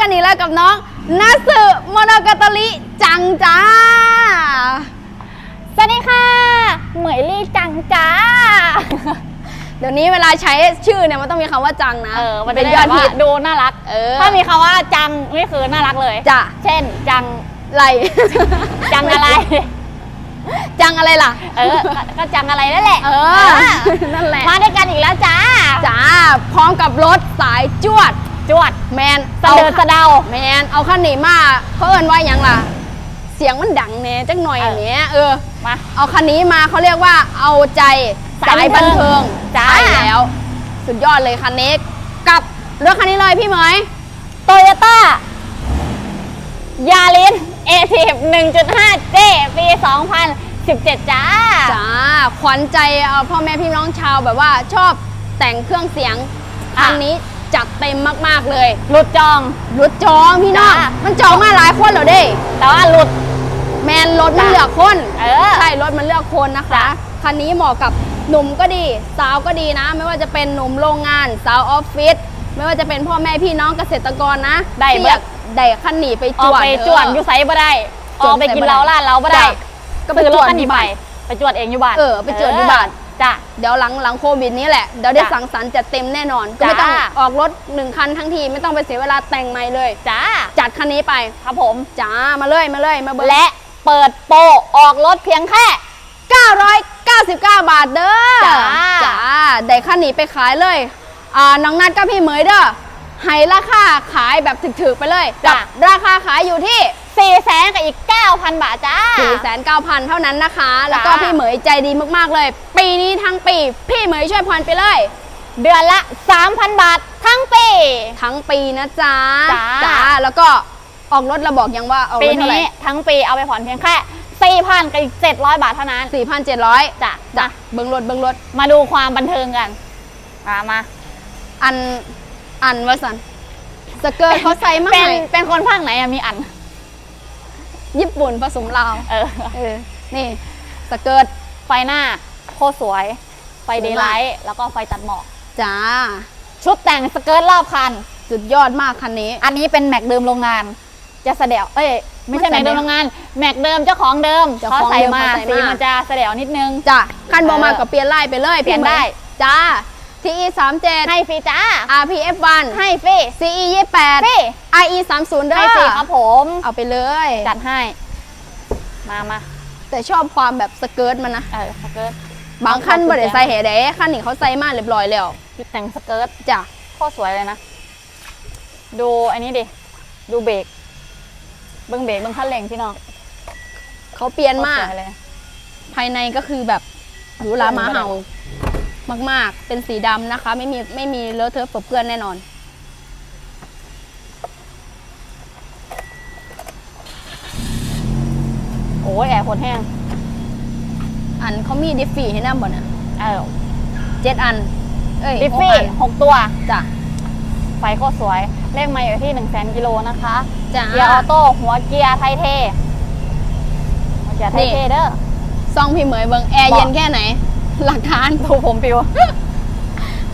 กันอีกแล้วกับน้องนัสึโมโนกาตาลิจังจ้า สวัสดีค่ะ เหมยลี่จังจ้า เดี๋ยวนี้เวลาใช้ชื่อเนี่ยมันต้องมีคำว่าจังนะเออ มันเป็เป็นนยยออดดฮิฮิตตดูน่ารัก เออ ถ้ามีคำว่าจังนี่คือน่ารักเลยจ้ะเช่น จังไรจังอะไร จังอะไรล่ะ เออ ก็ก็จังอะไรนั่นแหละ เออ นั่นแหละ มาด้วยกันอีกแล้วจ้า จ้า พร้อมกับรถสายจวด จวดแมนสะเดินสะเดาแมนเอาขั้นนี้มาเขาเอินว่าหยังล่ะ เสียงมันดังแน่จักหน่อยเอออ ย่างเนี้ยเออ มา เอาคันนี้มาเขาเรียกว่าเอาใจสาสายยบับันนเทิเทิงงจ้า ใช่แล้ว สุดยอดเลยคันนี้กับรถคันนี้เลยพี่เหมย โตโยต้ายาริสเอทีฟ1.5 เจ ปี 2017 จ้า จ้าขวัญใจเอาพ่อแม่พี่น้องชาวแบบว่าชอบแต่งเครื่องเสียงอะ คันนี้ จัดเต็มมากๆเลย หลุดจอง รถจองพี่น้อง จ้ามันจองมาหลายคนแล้วเด้ แต่ว่าหลุด แมนรถมันจ้ะเลือกคนเออใช่รถมันเลือกคนนะคะ จ้ะคันนี้เหมาะกับหนุ่มก็ดีสาวก็ดีนะ ไม่ว่าจะเป็นหนุ่มโรงงาน สาวออฟฟิศไม่ว่าจะเป็นพ่อแม่พี่น้องเกษตรกรนะได้ที่เบิดอยากได้คันหนีไปอจอกวดไปจวดอยู่ไซบ่ได้ จอวดอกไปกินใส่บ่ได้เหล้าร้านเราบ่ได้จ้ะก็ไปซื้อรจถวดคันนี้อยู่ไปบ้านไปจวดเองอยู่บ้าน เออไปจวดอยู่บ้าน จ้ะ เดี๋ยวหลังหลังโควิดนี้แหละเดี๋ยวได้จ้ะสังสรรค์จัดเต็มแน่นอนก็ไม่ต้องจ้ะออกรถหนึ่งคันทั้งทีไม่ต้องไปเสียเวลาแต่งใหม่เลย จ้า จัดคันนี้ไปครับผม จ้ามาเลยมาเลยมาเบอร์และเปิดโปรออกรถเพียงแค่ 999 บาทเด้อจ้า จ้าได้คันนี้ไปขายเลยอ่าน้องนัดกับพี่เหมยเด้อให้ราคาขายแบบถึกๆไปเลยกับราคาขายอยู่ที่ 4แสนกับอีก 9,000 บาทจ้า 4,900เท่านั้นนะคะ แล้วก็จ้าพี่เหมยใจดีมากๆเลย ปีนี้ทั้งปี พี่เหมยช่วยผ่อนไปเลย เดือนละ 3,000 บาททั้งปี ทั้งปีนะจ๊ะจ้าแล้วก็ออกรถเราบอกยังว่าออกปีรถเท่าไหร่นี้ทั้งปีเอาไปผ่อนเพียงแค่ 4,000 กับอีก 700 บาทเท่านั้น4,700จ้ะจ้ะมาเบิ้งรถเบิ้งรถมาดูความบันเทิงกัน มามา อันอันว่าสันสเกิร์ตเขาใส่มาเป็นให้เป็นคนภาคไหนอะมีอัน ญี่ปุ่นผสมลาวเออเออนี่สเกิร์ตไฟหน้าโคตรสวย ไฟสวยมากเดย์ไลท์แล้วก็ไฟตัดหมอกจ้า ชุดแต่งสเกิร์ตรอบคัน สุดยอดมากคันนี้ อันนี้เป็นแม็กเดิมโรงงาน จะเสดวเอ้ยไม่ใช่ไม่แม็กเสด็จเดิมโรงงาน แม็กเดิมเจ้าของเดิมเจ้าเขาของใส่เดิมมาเขาใส่มาสีมันจะเสดวนิดนึงจ้ะคันบอมาเออกับเปลี่ยนไล่ไปเลยเปลี่ยนพี่หมได้จ้า TE 37ให้ฟรีจ้า RPF 1ให้ฟรี CE ฟรี28 IE 30เด้ให้ฟรีอครับผม เอาไปเลย จัดให้ มามาแต่ชอบความแบบสเกิร์ตมันนะ เออสเกิร์ตบางคันเอาบ่ได้กุญแจใส่แห่เด้คันนี้เขาใส่มาเรียบร้อยแล้วชุดแต่งสเกิร์ตจ้ะโคตรสวยเลยนะ ดูอันนี้ดิ ดูเบรกเบิ้งเบรกเบิ้งคันเร่งพี่น้องเขาเปลี่ยนมาโคตรสวยเลยภายในก็คือแบบหรูหราหมาเห่า มากๆ เป็นสีดำนะคะ ไม่มีไม่มีเลอะเทอะเปื้อนแน่นอน โอ้ยแอร์โคตรแห้ง อันเขามีดิฟฟี่ให้นั่บ่เนี่ยเออเจ็ดอัน เอ้ยดิฟหกฟี่อันหกตัวจ้ะไฟโคตรสวย เลขไมาอยู่ที่1นึ่งแสนกิโลนะคะจ้ะเกียร์ออโต้หัวเกียร์ไทยเทหัวเกียร์ไทยเทนี่เด้อซองพี่เหมยเบิงแอร์บอกเย็นแค่ไหน หลักฐานดูผมปิว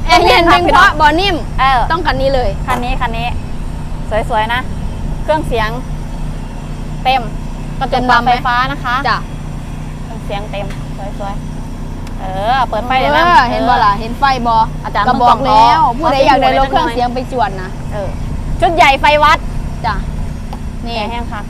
แอร์เย็นครัเพีบยงพี่เพน้องราะบอนิ่มเออต้องคันนี้เลย คันนี้คันนี้ สวยๆนะ เครื่องเสียง เต็มกระจกปรับเต็มลำไหมไฟฟ้านะคะจ้ะเครื่องเสียงเต็มสวยๆเออ เปิดไฟเดี๋ยวนะออเห็นบ่ล่ะเห็นไฟบออาจารย์ก็บอกเบิ่งกล่แล้องวเขาผู้ใดอยากได้รถเครื่องเขาเสียงไปจวดนะเออชุดใหญ่ไฟวัดจ้ะนี่แกะแห้งค่ะ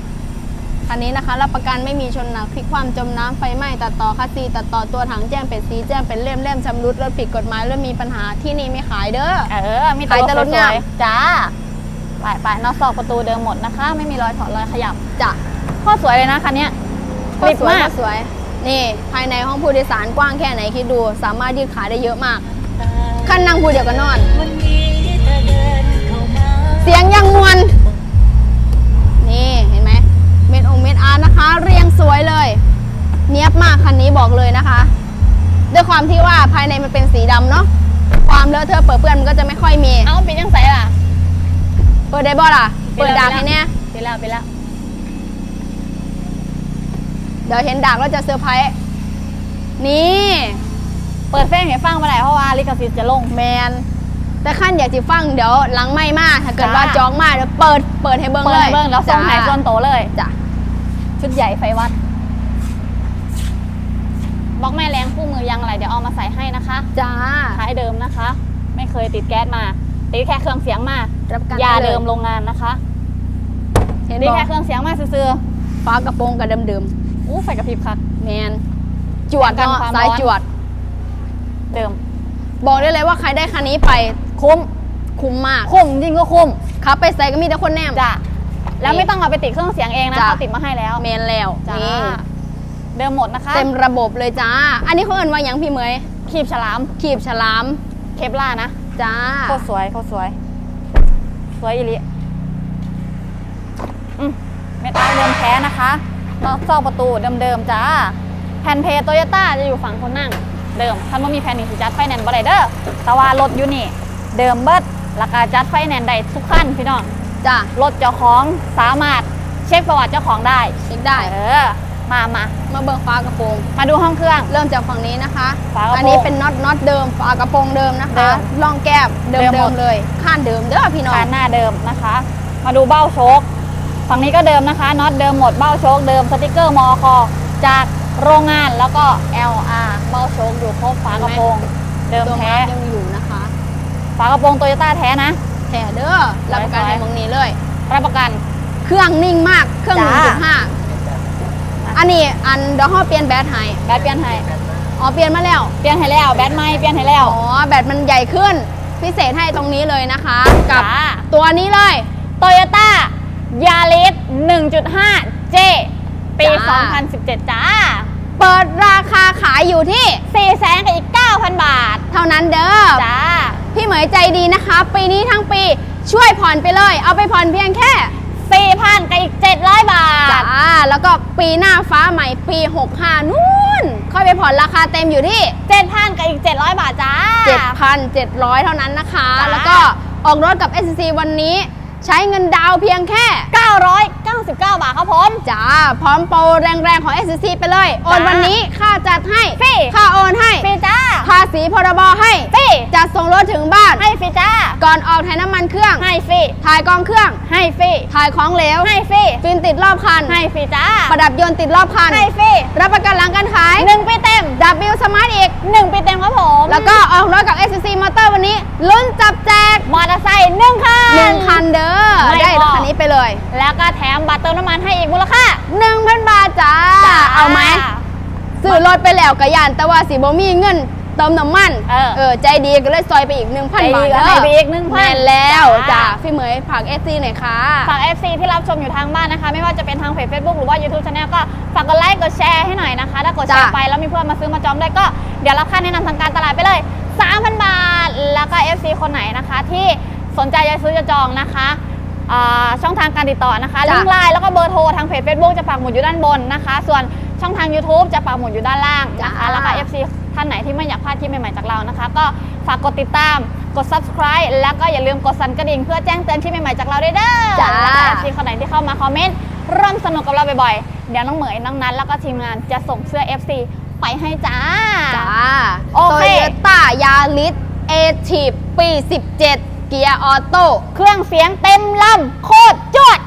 คันนี้นะคะรับประกันไม่มีชนหนักพลิกความจมน้ำไฟไหม้ตัดต่อคัสซีตัดต่อตัวถังแจ้งเป็นสีแจ้งเป็นเล่มเล่มชำรุดรถผิดกฎหมายรถมีปัญหาที่นี่ไม่ขายเด้อเออมีขายแต่รถสงามวยๆจ้าไปไปนอกซอกประตูเดิมหมดนะคะ ไม่มีรอยถอดรอยขยับจ้ะโคตรสวยเลยนะคันเนี้ยโคตรสวยมากโคตรสวย นี่ภายในห้องผู้โดยสารกว้างแค่ไหนคิดดู สามารถยืดขาได้เยอะมากขั้นนั่งผู้เดียวก็นอน เสียงยังมวนนี่เห็นไหม เม็ดองค์เม็ดอาร์ตนะคะ เรียงสวยเลย เนียบมากคันนี้บอกเลยนะคะ ด้วยความที่ว่าภายในมันเป็นสีดำเนาะความเลอะเทอะเปื้อนเปื้อนมันก็จะไม่ค่อยมี เอ้าปิดยังใสล่ะ เปิดได้บ่ล่ะ เปิดดากให้เนี่ยปิดแล้วปิดแล้วเดี๋ยวเห็นดากแล้วจะเซอร์ไพรส์นี่ เปิดเพลงให้ฟังมาไหนเพราะว่าลิขสิทธิ์จะลงแมนแต่ขั้นอยากจะฟังเดี๋ยวหลังไม่มาถ้าเกิดจ้าว่าจองมาเดี๋ยวเปิดเปิดให้เบิ้งเปิเลดยให้เบิ้งแล้วส่งหายจ้าส่วนโตเลยจ้ะ ชุดใหญ่ไฟวัดบล็อกแม่แรงคู่มือยางอะไรเดี๋ยวเอามาใส่ให้นะคะจ้าท้ายเดิมนะคะ ไม่เคยติดแก๊สมา ติดแค่เครื่องเสียงมารับประกันยาได้เลยเดิมโรงงานนะคะเห็นติดบอแค่เครื่องเสียงมาซื่อฟ้ากระโปรงกับเดิมๆอู้ไฟกระพริบค่ะ ๆแมนจวดกันเนาะความสายร้อนจวด เดิม บอกได้เลยว่าใครได้คันนี้ไปคุ้มคุ้มมาก คุ้มจริงก็คุ้มขับไปใส่ก็มีแต่คนแนมจ้ะ แล้วไม่ต้องเอาไปติดเครื่องเสียงเองนะจ้ะ เขาติดมาให้แล้วแมนแล้วจ้านี่เดิมหมดนะคะเต็มระบบเลยจ้า อันนี้เขาเอินว่าหยังพี่เหมยขีบฉลามขีบฉลามเคปล่านะจ้า โคตรสวยโคตรสวย สวยอีหลิอืมเมตาเดิมแท้นะคะนอกซอกประตูเดิมๆจ้าแผ่นเพย์โตโยต้าจะอยู่ฝั่งคนนั่ง เดิมท่านว่ามีแผ่นนี้สิจัดไฟแนนซ์บ่ได้เด้อแต่ว่ารถอยู่นี่ เดิมเบิดราคาจัดไฟแนนซ์ได้ทุกขั้นพี่น้อง จ้ารถเจ้าของสามารถเช็คประวัติเจ้าของได้เช็คได้ เออมามามาเบิ่งฟ้ากระโปรงมาดูห้องเครื่อง เริ่มจากฝั่งนี้นะคะ ฝากระโปรงอันนี้เป็นน็อตน็อตเดิมฝากระโปรงเดิมนะเดิคะมล่องแก้บเดิมเดิมหเดิมมด เลยข้านเดิมเด้อพี่น้อง คานหน้าเดิมนะคะ มาดูเบ้าโชคฝั่งนี้ก็เดิมนะคะน็อตเดิมหมดเบ้าโชคเดิมสติกเกอร์มอคอจากโรงงานแล้วก็ LR เบ้าโชคอยู่ครบฝากระโปรงเดิมตัวแท้มายังอยู่นะคะ ฝากระโปรงโตโยต้าแท้นะ แถเด้อรับประกันไว้ในเมืองนี้เลย รับประกัน เครื่องนิ่งมากเครื่องจ้า1.5อันนี้อันเดี๋ยวเขาเปลี่ยนแบตให้แบตเปลี่ยนให้อ๋อเปลี่ยนมาแล้วเปลี่ยนให้แล้วแบตใหม่เปลี่ยนให้แล้วอ๋อแบตมันใหญ่ขึ้นพิเศษให้ตรงนี้เลยนะคะ กับจ้าตัวนี้เลยโตโยต้ายาริส1.5 J ปีจ้า2017 จ้า เปิดราคาขายอยู่ที่4แสนกับอีก 9,000 บาท เท่านั้นเด้อจ้า พี่เหมยใจดีนะคะ ปีนี้ทั้งปีช่วยผ่อนไปเลย เอาไปผ่อนเพียงแค่ 4,000กับอีก 700 บาท จ้าแล้วก็ปีหน้าฟ้าใหม่ปี 65 นู่นค่อยไปผ่อนราคาเต็มอยู่ที่ 7,000กับอีก 700 บาทจ้า 7,700 เท่านั้นนะคะ จ้า แล้วก็ออกรถกับ SCC วันนี้ ใช้เงินดาวน์เพียงแค่ 999 บาทครับผม จ้า พร้อมโปรแรงๆของ SCC ไปเลย โอนจ้าวันนี้ค่าจัดให้ฟรี ค่าโอนให้ ฟรีจ้า ภาษีพรบให้ ฟรีจัดส่งร ถถึงบ้านให้ฟรีจ้า ก่อนออกถ่ายน้ำมันเครื่อง ให้ฟรีถ่ายกองเครื่อง ให้ฟรีถ่ายของเหลว ให้ฟรีฟิล์มติดรอบคัน ให้ฟรีจ้า ประดับยนต์ติดรอบคัน ให้ฟรีรับประกันหลังการขายหนึ่งปีเต็มดับบิลสมาร์ทอีกหนึ่งปีเต็มครับผม แล้วก็ออกรถกับ SCC Motor วันนี้ ลุ้นจับแจก มอเตอร์ไซค์หนึ่งคันหนึ่งคันเด้อไม่ได้พอคันนี้ไปเลย แล้วก็แถมบัตรเติมน้ำมันให้อีกมูลค่า1,000บาทจ้าจ้เอาไหมซื้อรถไปแล้วกระยานแต่ว่าสิบ่มีเงิน เติมน้ำมันเออใจดีก็เลยซอยไปอีก 1,000ใจดีบาทก็ให้ไปอีก1,000แม่นแล้วจ้า จ้าพี่เหมยผัก SC หน่อยค่ะ ฝาก FC ที่รับชมอยู่ทางบ้านนะคะ ไม่ว่าจะเป็นทางเพจ Facebook หรือว่า YouTube Channel ก็ฝากกดไลค์กดแชร์ให้หน่อยนะคะ ถ้ากดแชร์จ้ะ ไปแล้วมีเพื่อนมาซื้อมาจองได้ก็เดี๋ยวรับค่าแนะนำทางการตลาดไปเลย 3,000 บาท แล้วก็ FC คนไหนนะคะ ที่สนใจจะซื้อจะจองนะคะอ่าช่องทางการติดต่อนะคะจ้ะลิงก์ไลน์แล้วก็เบอร์โทรทางเพจ Facebook จะปักหมุดอยู่ด้านบนนะคะ ส่วนช่องทาง YouTube จะปักหมุดอยู่ด้านล่างนะคะ จ้ะ แล้วก็ FC ท่านไหนที่ไม่อยากพลาดคลิปใหม่ๆจากเรานะคะ ก็ฝากกดติดตามกด subscribe แล้วก็อย่าลืมกดสั่นกระดิ่งเพื่อแจ้งเตือนคลิปใหม่ๆจากเราด้วยเด้อจ้า แล้วก็ FC คนไหนที่เข้ามาคอมเมนต์ร่วมสนุกกับเราบ่อยๆ เดี๋ยวน้องเหมยน้องนัทแล้วก็ทีมงานจะส่งเสื้อ FC ไปให้จ้า จ้าโอเคโตโยต้ายาริสเอทีปี 17 เกียร์ออโต้เครื่องเสียงเต็มลำโคตรจวด